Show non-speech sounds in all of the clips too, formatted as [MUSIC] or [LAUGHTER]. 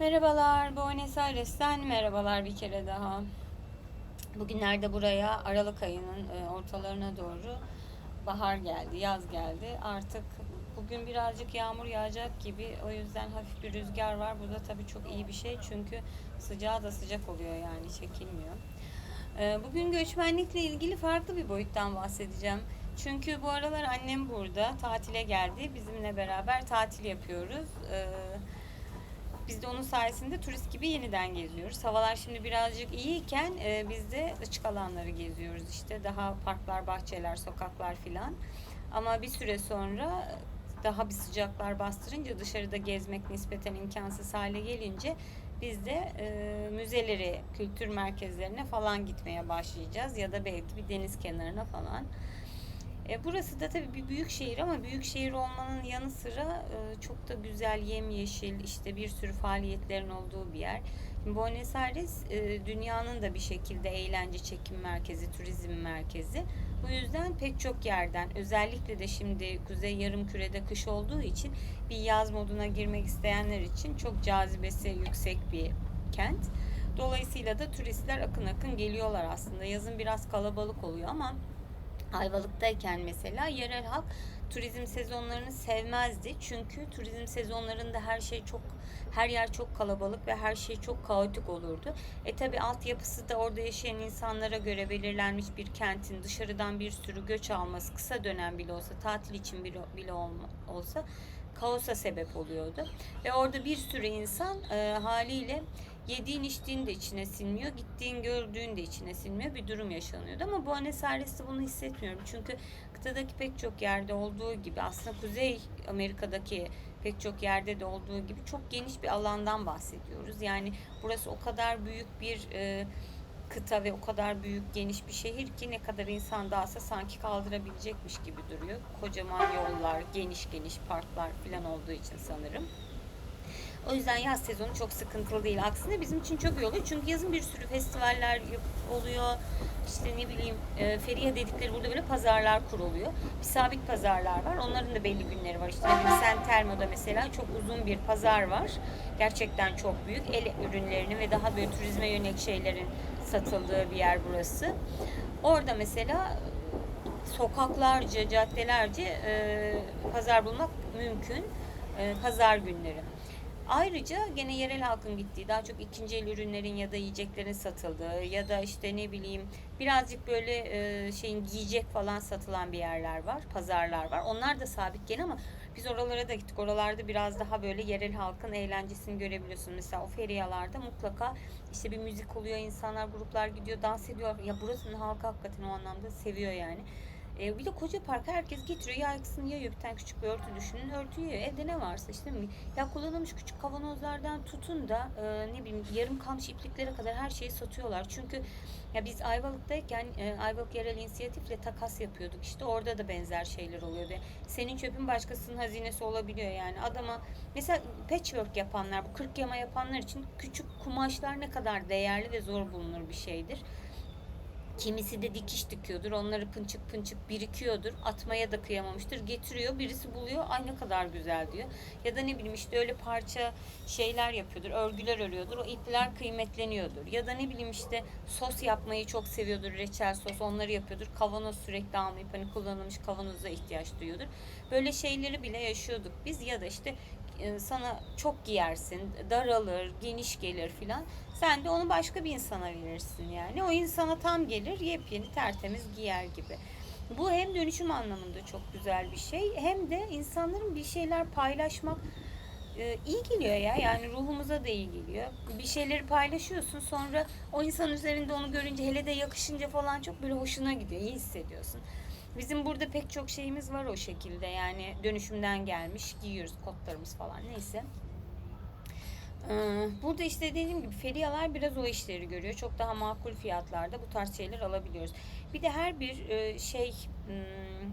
Merhabalar, Buenos Aires'ten merhabalar bir kere daha. Bugünlerde buraya Aralık ayının e, ortalarına doğru bahar geldi, yaz geldi. Artık bugün birazcık yağmur yağacak gibi. O yüzden hafif bir rüzgar var. Bu da tabii çok iyi bir şey çünkü sıcağı da sıcak oluyor yani çekilmiyor. E, Bugün göçmenlikle ilgili farklı bir boyuttan bahsedeceğim. Çünkü bu aralar annem burada tatile geldi. Bizimle beraber tatil yapıyoruz. Ee, biz de onun sayesinde turist gibi yeniden geziyoruz. Havalar şimdi birazcık iyiyken e, biz de açık alanları geziyoruz. İşte daha parklar, bahçeler, sokaklar filan. Ama bir süre sonra daha bir sıcaklar bastırınca dışarıda gezmek nispeten imkansız hale gelince biz de e, müzeleri, kültür merkezlerine falan gitmeye başlayacağız ya da belki bir deniz kenarına falan. E, burası da tabii bir büyük şehir ama büyük şehir olmanın yanı sıra e, çok da güzel yemyeşil işte bir sürü faaliyetlerin olduğu bir yer. Şimdi Buenos Aires e, dünyanın da bir şekilde eğlence çekim merkezi, turizm merkezi. Bu yüzden pek çok yerden özellikle de şimdi Kuzey Yarımküre'de kış olduğu için bir yaz moduna girmek isteyenler için çok cazibesi yüksek bir kent. Dolayısıyla da turistler akın akın geliyorlar aslında. Yazın biraz kalabalık oluyor ama Ayvalık'tayken mesela yerel halk turizm sezonlarını sevmezdi. Çünkü turizm sezonlarında her şey çok her yer çok kalabalık ve her şey çok kaotik olurdu. E tabi altyapısı da orada yaşayan insanlara göre belirlenmiş bir kentin dışarıdan bir sürü göç alması kısa dönem bile olsa tatil için bile, olsa kaosa sebep oluyordu. Ve orada bir sürü insan e, haliyle yediğin içtiğin de içine sinmiyor, gittiğin gördüğün de içine sinmiyor bir durum yaşanıyordu. Ama Buenos Aires'te bunu hissetmiyorum. Çünkü kıtadaki pek çok yerde olduğu gibi aslında Kuzey Amerika'daki pek çok yerde de olduğu gibi çok geniş bir alandan bahsediyoruz. Yani burası o kadar büyük bir e, kıta ve o kadar büyük geniş bir şehir ki ne kadar insan dağılsa sanki kaldırabilecekmiş gibi duruyor. Kocaman yollar, geniş geniş parklar falan olduğu için sanırım. O yüzden yaz sezonu çok sıkıntılı değil. Aksine bizim için çok iyi oluyor. Çünkü yazın bir sürü festivaller oluyor. İşte ne bileyim e, feriye dedikleri burada böyle pazarlar kuruluyor. Bir sabit pazarlar var. Onların da belli günleri var. İşte bileyim Sen Termo'da mesela çok uzun bir pazar var. Gerçekten çok büyük. El ürünlerinin ve daha böyle turizme yönelik şeylerin satıldığı bir yer burası. Orada mesela sokaklarca, caddelerce e, pazar bulmak mümkün. E, pazar günleri. Ayrıca gene yerel halkın gittiği daha çok ikinci el ürünlerin ya da yiyeceklerin satıldığı ya da işte ne bileyim birazcık böyle e, şeyin giyecek falan satılan bir yerler var, pazarlar var. Onlar da sabit gene ama biz oralara da gittik. Oralarda biraz daha böyle yerel halkın eğlencesini görebiliyorsun. Mesela o feriyalarda mutlaka işte bir müzik oluyor, insanlar gruplar gidiyor, dans ediyor. Ya burasının halkı hakikaten o anlamda seviyor yani. E, bir de koca park herkes getiriyor. Yaksını yayıyor bir tane küçük bir örtü düşünün. Örtüyü evde ne varsa işte mi ya kullanılmış küçük kavanozlardan tutun da e, ne bileyim yarım kalmış ipliklere kadar her şeyi satıyorlar. Çünkü ya biz Ayvalık'tayken e, Ayvalık Yerel İnisiyatif'le takas yapıyorduk. İşte orada da benzer şeyler oluyordu senin çöpün başkasının hazinesi olabiliyor yani. Adama mesela patchwork yapanlar bu kırk yama yapanlar için küçük kumaşlar ne kadar değerli ve zor bulunur bir şeydir Kimisi de dikiş dikiyordur. Onları pınçık pınçık birikiyordur. Atmaya da kıyamamıştır. Getiriyor. Birisi buluyor. Ay ne kadar güzel diyor. Ya da ne bileyim işte öyle parça şeyler yapıyordur. Örgüler örüyordur. O ipler kıymetleniyordur. Ya da ne bileyim işte sos yapmayı çok seviyordur. Reçel sos onları yapıyordur. Kavanoz sürekli almayıp hani kullanılmış kavanoza ihtiyaç duyuyordur. Böyle şeyleri bile yaşıyorduk biz. Ya da işte e, sana çok giyersin, daralır, geniş gelir filan. Sen de onu başka bir insana verirsin yani. O insana tam gelir, yepyeni, tertemiz giyer gibi. Bu hem dönüşüm anlamında çok güzel bir şey hem de insanların bir şeyler paylaşmak e, iyi geliyor ya. Yani ruhumuza da iyi geliyor. Bir şeyleri paylaşıyorsun sonra o insan üzerinde onu görünce hele de yakışınca falan çok böyle hoşuna gidiyor. iyi hissediyorsun. Bizim burada pek çok şeyimiz var o şekilde yani dönüşümden gelmiş giyiyoruz kotlarımız falan neyse. Burada işte dediğim gibi feriyalar biraz o işleri görüyor. Çok daha makul fiyatlarda bu tarz şeyler alabiliyoruz. Bir de her bir e, şey hmm,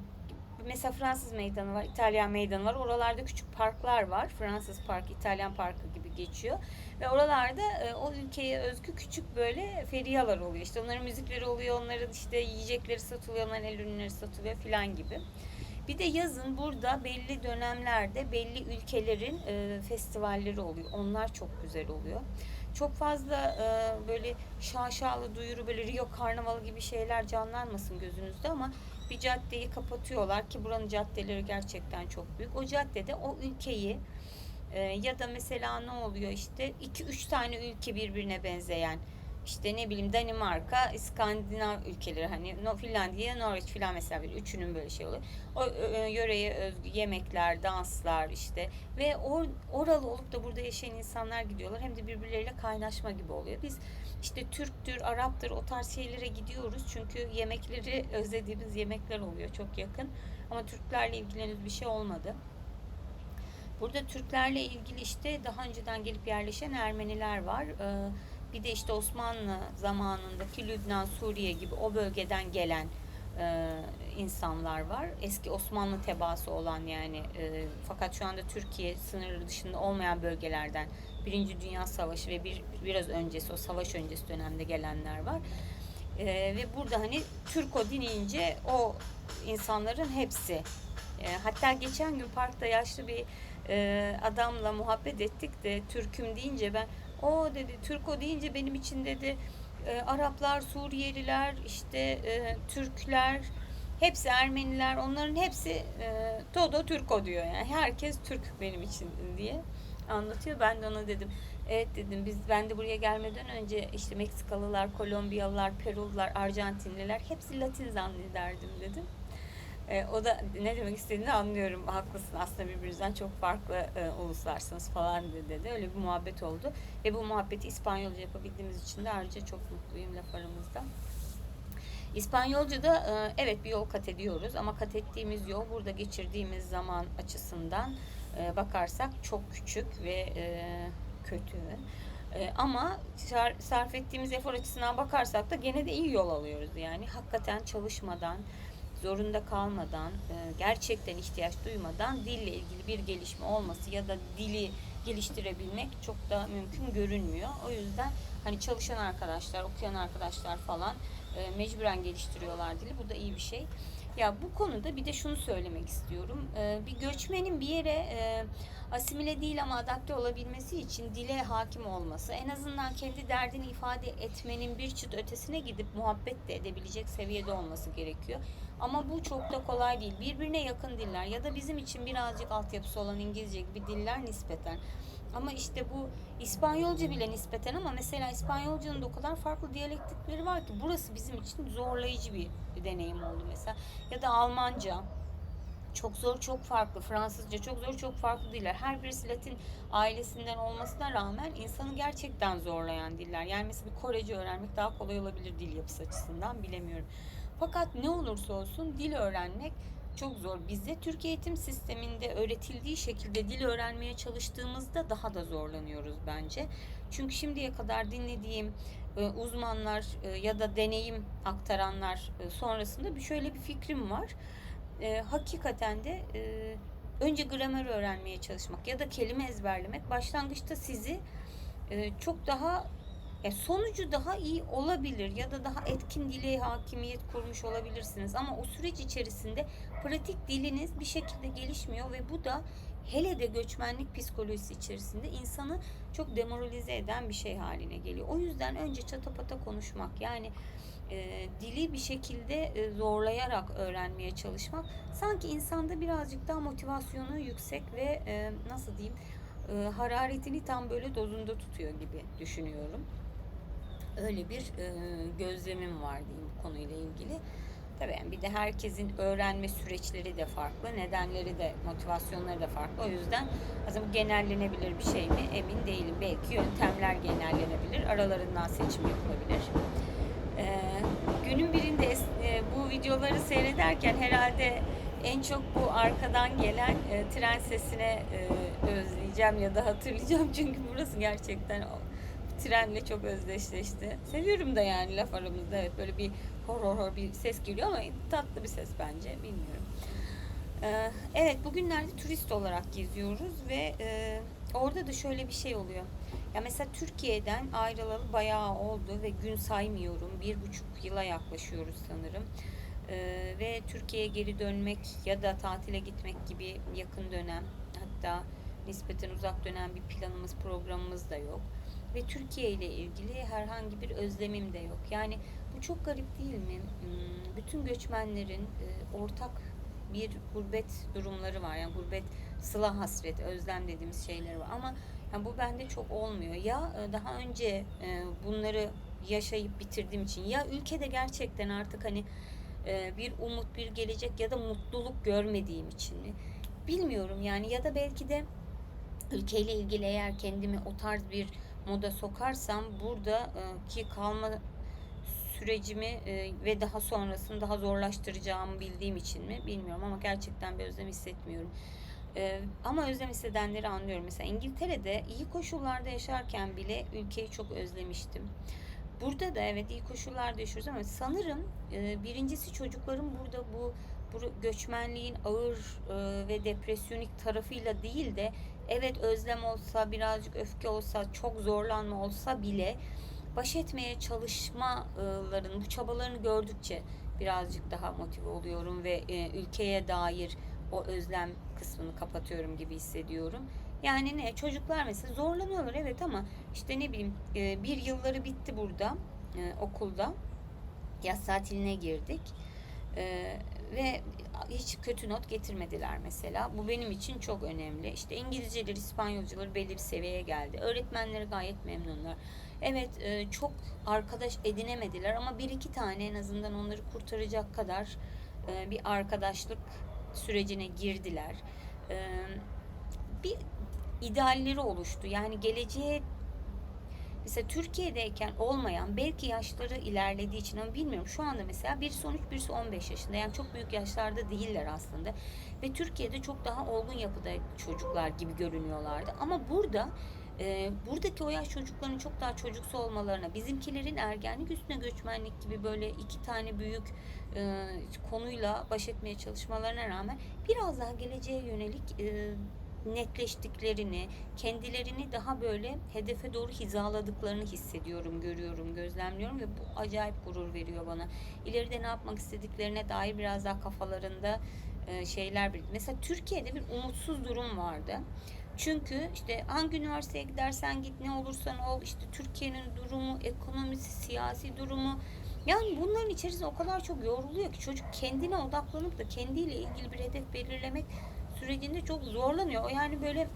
mesela Fransız meydanı var, İtalyan meydanı var. Oralarda küçük parklar var. Fransız park, İtalyan parkı gibi geçiyor. Ve oralarda e, o ülkeye özgü küçük böyle feriyalar oluyor. İşte onların müzikleri oluyor, onların işte yiyecekleri satılıyor, onların el ürünleri satılıyor filan gibi. Bir de yazın burada belli dönemlerde belli ülkelerin e, festivalleri oluyor. Onlar çok güzel oluyor. Çok fazla e, böyle şaşalı duyuru böyle Rio Karnavalı gibi şeyler canlanmasın gözünüzde ama bir caddeyi kapatıyorlar ki buranın caddeleri gerçekten çok büyük. O caddede o ülkeyi e, ya da mesela ne oluyor işte 2-3 tane ülke birbirine benzeyen işte ne bileyim Danimarka, İskandinav ülkeleri hani Finlandiya, Norveç filan mesela bir üçünün böyle şey oluyor. O yöreye özgü yemekler, danslar işte ve or, oralı olup da burada yaşayan insanlar gidiyorlar. Hem de birbirleriyle kaynaşma gibi oluyor. Biz işte Türktür, Arap'tır o tarz şeylere gidiyoruz. Çünkü yemekleri özlediğimiz yemekler oluyor çok yakın. Ama Türklerle ilgili henüz bir şey olmadı. Burada Türklerle ilgili işte daha önceden gelip yerleşen Ermeniler var. Ee, bir de işte Osmanlı zamanındaki Lübnan, Suriye gibi o bölgeden gelen e, insanlar var. Eski Osmanlı tebaası olan yani e, fakat şu anda Türkiye sınırı dışında olmayan bölgelerden Birinci Dünya Savaşı ve bir biraz öncesi o savaş öncesi dönemde gelenler var. E, ve burada hani Türko dineyince o insanların hepsi. E, hatta geçen gün parkta yaşlı bir e, adamla muhabbet ettik de Türk'üm deyince ben o dedi Türko deyince benim için dedi e, Araplar, Suriyeliler, işte e, Türkler, hepsi Ermeniler, onların hepsi e, Todo Türko diyor yani. Herkes Türk benim için diye anlatıyor. Ben de ona dedim. Evet dedim biz ben de buraya gelmeden önce işte Meksikalılar, Kolombiyalılar, Perulular, Arjantinliler hepsi Latin zannederdim dedim. E, o da ne demek istediğini anlıyorum. Haklısın aslında birbirinizden çok farklı e, uluslarsınız falan dedi. Öyle bir muhabbet oldu. Ve bu muhabbeti İspanyolca yapabildiğimiz için de ayrıca çok mutluyum laf aramızda. İspanyolca'da e, evet bir yol kat ediyoruz ama kat ettiğimiz yol burada geçirdiğimiz zaman açısından e, bakarsak çok küçük ve e, kötü. E, ama sar, sarf ettiğimiz efor açısından bakarsak da gene de iyi yol alıyoruz yani. Hakikaten çalışmadan, zorunda kalmadan, e, gerçekten ihtiyaç duymadan dille ilgili bir gelişme olması ya da dili geliştirebilmek çok da mümkün görünmüyor. O yüzden hani çalışan arkadaşlar, okuyan arkadaşlar falan e, mecburen geliştiriyorlar dili. Bu da iyi bir şey. Ya bu konuda bir de şunu söylemek istiyorum. E, bir göçmenin bir yere asimile değil ama adapte olabilmesi için dile hakim olması, en azından kendi derdini ifade etmenin bir çıt ötesine gidip muhabbet de edebilecek seviyede olması gerekiyor. Ama bu çok da kolay değil. Birbirine yakın diller ya da bizim için birazcık altyapısı olan İngilizce gibi diller nispeten. Ama işte bu İspanyolca bile nispeten ama mesela İspanyolcanın da o kadar farklı diyalektikleri var ki burası bizim için zorlayıcı bir deneyim oldu mesela. Ya da Almanca çok zor, çok farklı. Fransızca çok zor, çok farklı diller. Her birisi Latin ailesinden olmasına rağmen insanı gerçekten zorlayan diller. Yani mesela bir Korece öğrenmek daha kolay olabilir dil yapısı açısından bilemiyorum. Fakat ne olursa olsun dil öğrenmek çok zor. Bizde Türk eğitim sisteminde öğretildiği şekilde dil öğrenmeye çalıştığımızda daha da zorlanıyoruz bence. Çünkü şimdiye kadar dinlediğim e, uzmanlar e, ya da deneyim aktaranlar e, sonrasında bir şöyle bir fikrim var. Hakikaten de önce gramer öğrenmeye çalışmak ya da kelime ezberlemek başlangıçta sizi çok daha ya sonucu daha iyi olabilir ya da daha etkin dile hakimiyet kurmuş olabilirsiniz ama o süreç içerisinde pratik diliniz bir şekilde gelişmiyor ve bu da hele de göçmenlik psikolojisi içerisinde insanı çok demoralize eden bir şey haline geliyor. O yüzden önce çatapata konuşmak yani e, dili bir şekilde e, zorlayarak öğrenmeye çalışmak sanki insanda birazcık daha motivasyonu yüksek ve e, nasıl diyeyim e, hararetini tam böyle dozunda tutuyor gibi düşünüyorum öyle bir e, gözlemim var diyeyim bu konuyla ilgili. Tabii yani bir de herkesin öğrenme süreçleri de farklı, nedenleri de, motivasyonları da farklı. O yüzden aslında bu genellenebilir bir şey mi emin değilim. Belki yöntemler genellenebilir, aralarından seçim yapılabilir. Ee, günün birinde e, bu videoları seyrederken herhalde en çok bu arkadan gelen e, tren sesine e, özleyeceğim ya da hatırlayacağım. [LAUGHS] Çünkü burası gerçekten trenle çok özdeşleşti. Seviyorum da yani laf aramızda evet böyle bir hor hor bir ses geliyor ama tatlı bir ses bence bilmiyorum. Ee, evet bugünlerde turist olarak geziyoruz ve e, orada da şöyle bir şey oluyor. Ya mesela Türkiye'den ayrılalı bayağı oldu ve gün saymıyorum. Bir buçuk yıla yaklaşıyoruz sanırım. Ee, ve Türkiye'ye geri dönmek ya da tatile gitmek gibi yakın dönem hatta nispeten uzak dönem bir planımız programımız da yok. Ve Türkiye ile ilgili herhangi bir özlemim de yok. Yani bu çok garip değil mi? Hmm, Bütün göçmenlerin e, ortak bir gurbet durumları var. Yani gurbet, sıla hasret, özlem dediğimiz şeyler var. Ama yani bu bende çok olmuyor. Ya e, daha önce e, bunları yaşayıp bitirdiğim için ya ülkede gerçekten artık hani bir umut, bir gelecek ya da mutluluk görmediğim için mi? Bilmiyorum yani ya da belki de ülkeyle ilgili eğer kendimi o tarz bir moda sokarsam burada e, kalma sürecimi e, ve daha sonrasını daha zorlaştıracağımı bildiğim için mi bilmiyorum ama gerçekten bir özlem hissetmiyorum. E, ama özlem hissedenleri anlıyorum. Mesela İngiltere'de iyi koşullarda yaşarken bile ülkeyi çok özlemiştim. Burada da evet iyi koşullarda yaşıyoruz ama sanırım birincisi çocukların burada bu, bu göçmenliğin ağır ve depresyonik tarafıyla değil de evet özlem olsa birazcık öfke olsa çok zorlanma olsa bile baş etmeye çalışmaların bu çabalarını gördükçe birazcık daha motive oluyorum ve e, ülkeye dair o özlem kısmını kapatıyorum gibi hissediyorum. Yani ne çocuklar mesela zorlanıyorlar evet ama işte ne bileyim e, bir yılları bitti burada e, okulda yaz tatiline girdik ve hiç kötü not getirmediler mesela. Bu benim için çok önemli. İşte İngilizceleri, İspanyolcaları belli bir seviyeye geldi. Öğretmenleri gayet memnunlar. Evet e, çok arkadaş edinemediler ama bir iki tane en azından onları kurtaracak kadar e, bir arkadaşlık sürecine girdiler. E, bir idealleri oluştu. Yani geleceğe mesela Türkiye'deyken olmayan belki yaşları ilerlediği için ama bilmiyorum. Şu anda mesela birisi 13 birisi 15 yaşında. Yani çok büyük yaşlarda değiller aslında. Ve Türkiye'de çok daha olgun yapıda çocuklar gibi görünüyorlardı. Ama burada e, buradaki o yaş çocukların çok daha çocuksu olmalarına bizimkilerin ergenlik üstüne göçmenlik gibi böyle iki tane büyük e, konuyla baş etmeye çalışmalarına rağmen biraz daha geleceğe yönelik e, netleştiklerini, kendilerini daha böyle hedefe doğru hizaladıklarını hissediyorum, görüyorum, gözlemliyorum ve bu acayip gurur veriyor bana. İleride ne yapmak istediklerine dair biraz daha kafalarında e, şeyler bir. Mesela Türkiye'de bir umutsuz durum vardı. Çünkü işte hangi üniversiteye gidersen git ne olursan ol işte Türkiye'nin durumu, ekonomisi, siyasi durumu yani bunların içerisinde o kadar çok yoruluyor ki çocuk kendine odaklanıp da kendiyle ilgili bir hedef belirlemek sürecinde çok zorlanıyor. O yani böyle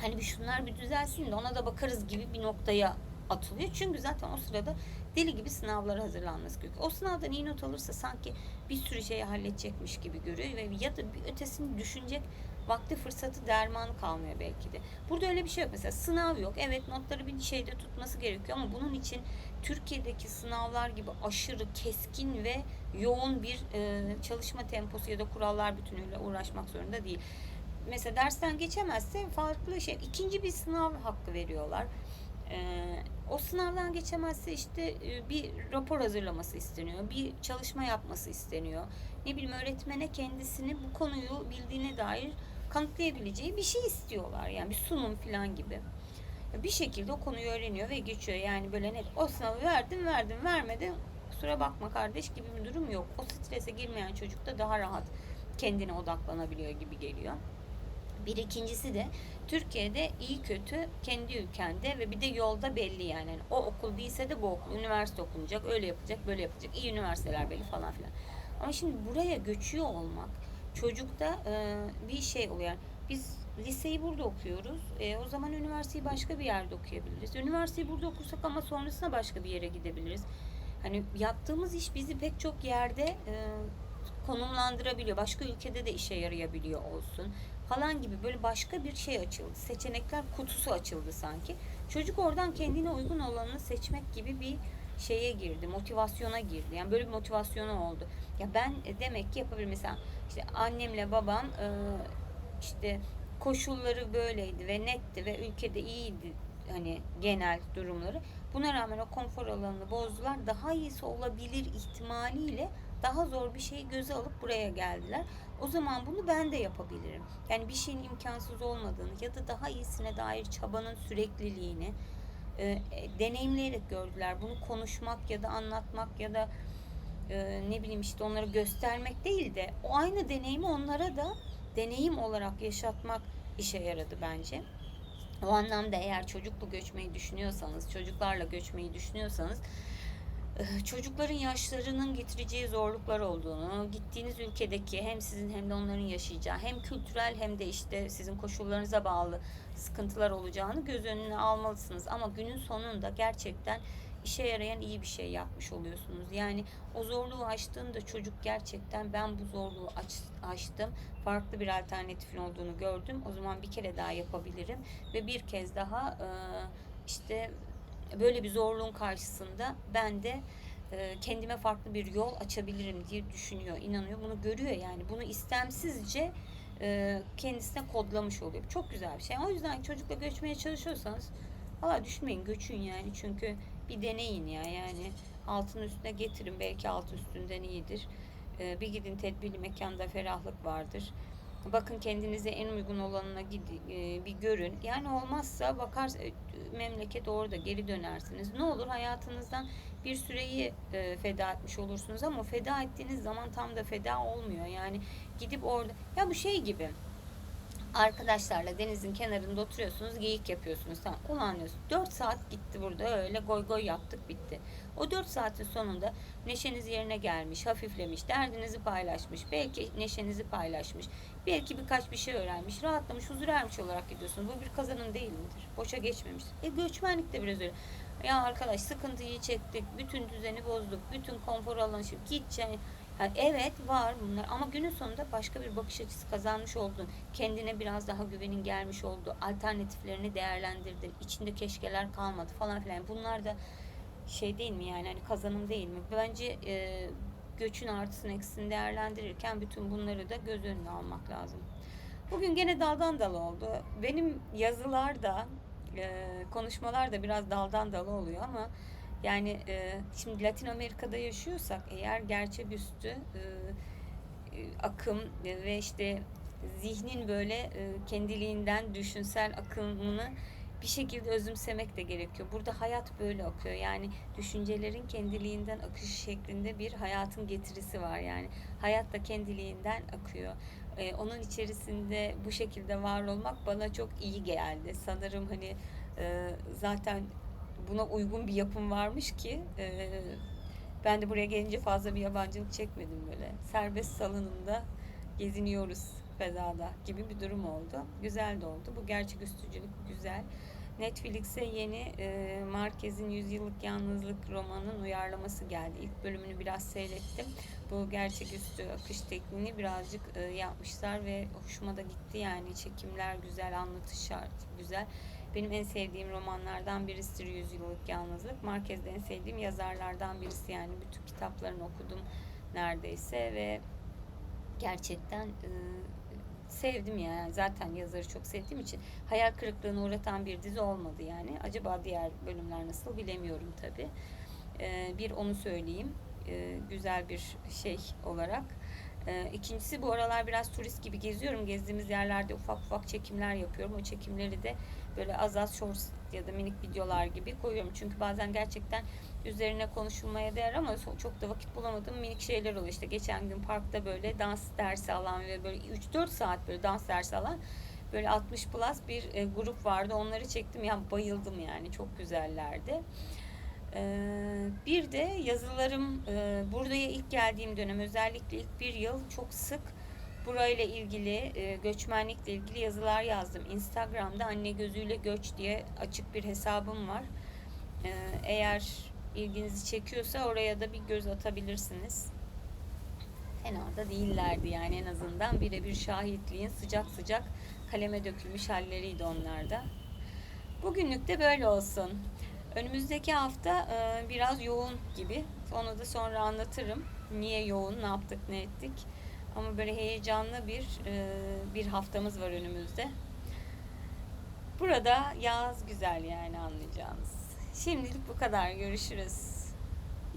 hani bir şunlar bir düzelsin de ona da bakarız gibi bir noktaya atılıyor. Çünkü zaten o sırada deli gibi sınavlara hazırlanması gerekiyor. O sınavdan iyi not alırsa sanki bir sürü şeyi halledecekmiş gibi görüyor ve ya da bir ötesini düşünecek vakti fırsatı dermanı kalmıyor belki de. Burada öyle bir şey yok. Mesela sınav yok. Evet notları bir şeyde tutması gerekiyor ama bunun için Türkiye'deki sınavlar gibi aşırı keskin ve yoğun bir e, çalışma temposu ya da kurallar bütünüyle uğraşmak zorunda değil. Mesela dersten geçemezse farklı şey ikinci bir sınav hakkı veriyorlar. E, o sınavdan geçemezse işte e, bir rapor hazırlaması isteniyor. Bir çalışma yapması isteniyor. Ne bileyim öğretmene kendisini bu konuyu bildiğine dair kanıtlayabileceği bir şey istiyorlar. Yani bir sunum falan gibi. Bir şekilde o konuyu öğreniyor ve geçiyor. Yani böyle net o sınavı verdim verdim vermedim kusura bakma kardeş gibi bir durum yok. O strese girmeyen çocuk da daha rahat kendine odaklanabiliyor gibi geliyor. Bir ikincisi de Türkiye'de iyi kötü kendi ülkende ve bir de yolda belli yani. yani o okul değilse de bu okul, üniversite okunacak, öyle yapacak, böyle yapacak. İyi üniversiteler belli falan filan. Ama şimdi buraya göçüyor olmak çocukta e, bir şey oluyor. Biz liseyi burada okuyoruz. E, o zaman üniversiteyi başka bir yerde okuyabiliriz. Üniversiteyi burada okursak ama sonrasında başka bir yere gidebiliriz. Hani yaptığımız iş bizi pek çok yerde e, konumlandırabiliyor. Başka ülkede de işe yarayabiliyor olsun falan gibi böyle başka bir şey açıldı. Seçenekler kutusu açıldı sanki. Çocuk oradan kendine uygun olanını seçmek gibi bir şeye girdi, motivasyona girdi. Yani böyle bir motivasyonu oldu. Ya ben e, demek ki yapabilirim. Mesela işte annemle babam e, işte koşulları böyleydi ve netti ve ülkede iyiydi hani genel durumları. Buna rağmen o konfor alanını bozdular. Daha iyisi olabilir ihtimaliyle daha zor bir şeyi göze alıp buraya geldiler. O zaman bunu ben de yapabilirim. Yani bir şeyin imkansız olmadığını ya da daha iyisine dair çabanın sürekliliğini e, deneyimleyerek gördüler. Bunu konuşmak ya da anlatmak ya da e, ne bileyim işte onlara göstermek değil de o aynı deneyimi onlara da deneyim olarak yaşatmak işe yaradı bence. O anlamda eğer çocuklu göçmeyi düşünüyorsanız, çocuklarla göçmeyi düşünüyorsanız e, çocukların yaşlarının getireceği zorluklar olduğunu, gittiğiniz ülkedeki hem sizin hem de onların yaşayacağı hem kültürel hem de işte sizin koşullarınıza bağlı sıkıntılar olacağını göz önüne almalısınız. Ama günün sonunda gerçekten işe yarayan iyi bir şey yapmış oluyorsunuz. Yani o zorluğu aştığında çocuk gerçekten ben bu zorluğu aç, aştım. Farklı bir alternatifin olduğunu gördüm. O zaman bir kere daha yapabilirim ve bir kez daha e, işte böyle bir zorluğun karşısında ben de e, kendime farklı bir yol açabilirim diye düşünüyor, inanıyor. Bunu görüyor yani. Bunu istemsizce e, kendisine kodlamış oluyor. Çok güzel bir şey. O yüzden çocukla göçmeye çalışıyorsanız valla düşünmeyin göçün yani. Çünkü bir deneyin ya yani. Altın üstüne getirin. Belki altı üstünden iyidir. E, bir gidin tedbirli mekanda ferahlık vardır. Bakın kendinize en uygun olanına gidin, e, bir görün. Yani olmazsa bakar e, memleket orada geri dönersiniz. Ne olur hayatınızdan bir süreyi e, feda etmiş olursunuz ama feda ettiğiniz zaman tam da feda olmuyor. Yani gidip orada ya bu şey gibi arkadaşlarla denizin kenarında oturuyorsunuz, geyik yapıyorsunuz. Tamam, ulan diyorsun 4 saat gitti burada öyle goy goy yaptık bitti. O 4 saatin sonunda neşeniz yerine gelmiş, hafiflemiş, derdinizi paylaşmış, belki neşenizi paylaşmış, belki birkaç bir şey öğrenmiş, rahatlamış, huzur ermiş olarak gidiyorsunuz. Bu bir kazanım değil midir? Boşa geçmemiş. E göçmenlik de biraz öyle. Ya arkadaş sıkıntıyı çektik, bütün düzeni bozduk, bütün konfor alanı gideceksin. Yani evet var bunlar ama günün sonunda başka bir bakış açısı kazanmış oldun. Kendine biraz daha güvenin gelmiş oldu. Alternatiflerini değerlendirdin. İçinde keşkeler kalmadı falan filan. Bunlar da şey değil mi yani hani kazanım değil mi? Bence e, göçün artısını eksisini değerlendirirken bütün bunları da göz önüne almak lazım. Bugün gene daldan dala oldu. Benim yazılar da e, konuşmalar da biraz daldan dala oluyor ama yani e, şimdi Latin Amerika'da yaşıyorsak eğer gerçeküstü e, e, akım ve işte zihnin böyle e, kendiliğinden düşünsel akımını bir şekilde özümsemek de gerekiyor. Burada hayat böyle akıyor. Yani düşüncelerin kendiliğinden akış şeklinde bir hayatın getirisi var yani. Hayat da kendiliğinden akıyor. Ee, onun içerisinde bu şekilde var olmak bana çok iyi geldi. Sanırım hani e, zaten buna uygun bir yapım varmış ki e, ben de buraya gelince fazla bir yabancılık çekmedim böyle. Serbest salınımda geziniyoruz fezada gibi bir durum oldu. Güzel de oldu. Bu gerçeküstücülük güzel. Netflix'e yeni e, Marquez'in Yüzyıllık Yalnızlık romanının uyarlaması geldi. İlk bölümünü biraz seyrettim. Bu gerçeküstü akış tekniğini birazcık e, yapmışlar ve hoşuma da gitti yani. Çekimler güzel, anlatış şart güzel. Benim en sevdiğim romanlardan birisidir Yüzyıllık Yalnızlık. Marquez'de en sevdiğim yazarlardan birisi yani. Bütün kitaplarını okudum neredeyse ve gerçekten e, sevdim yani. Zaten yazarı çok sevdiğim için hayal kırıklığına uğratan bir dizi olmadı yani. Acaba diğer bölümler nasıl bilemiyorum tabi. E, bir onu söyleyeyim. E, güzel bir şey olarak. E, ikincisi bu aralar biraz turist gibi geziyorum. Gezdiğimiz yerlerde ufak ufak çekimler yapıyorum. O çekimleri de böyle az az shorts ya da minik videolar gibi koyuyorum. Çünkü bazen gerçekten üzerine konuşulmaya değer ama çok da vakit bulamadığım minik şeyler oluyor. İşte geçen gün parkta böyle dans dersi alan ve böyle 3-4 saat böyle dans dersi alan böyle 60 plus bir e, grup vardı. Onları çektim ya bayıldım yani çok güzellerdi. Ee, bir de yazılarım e, buraya ilk geldiğim dönem özellikle ilk bir yıl çok sık burayla ilgili e, göçmenlikle ilgili yazılar yazdım. Instagram'da anne gözüyle göç diye açık bir hesabım var. Ee, eğer ilginizi çekiyorsa oraya da bir göz atabilirsiniz. Fena da değillerdi yani en azından birebir şahitliğin sıcak sıcak kaleme dökülmüş halleriydi onlarda. Bugünlük de böyle olsun. Önümüzdeki hafta e, biraz yoğun gibi. Onu da sonra anlatırım. Niye yoğun, ne yaptık, ne ettik. Ama böyle heyecanlı bir e, bir haftamız var önümüzde. Burada yaz güzel yani anlayacağınız. Şimdilik bu kadar. Görüşürüz.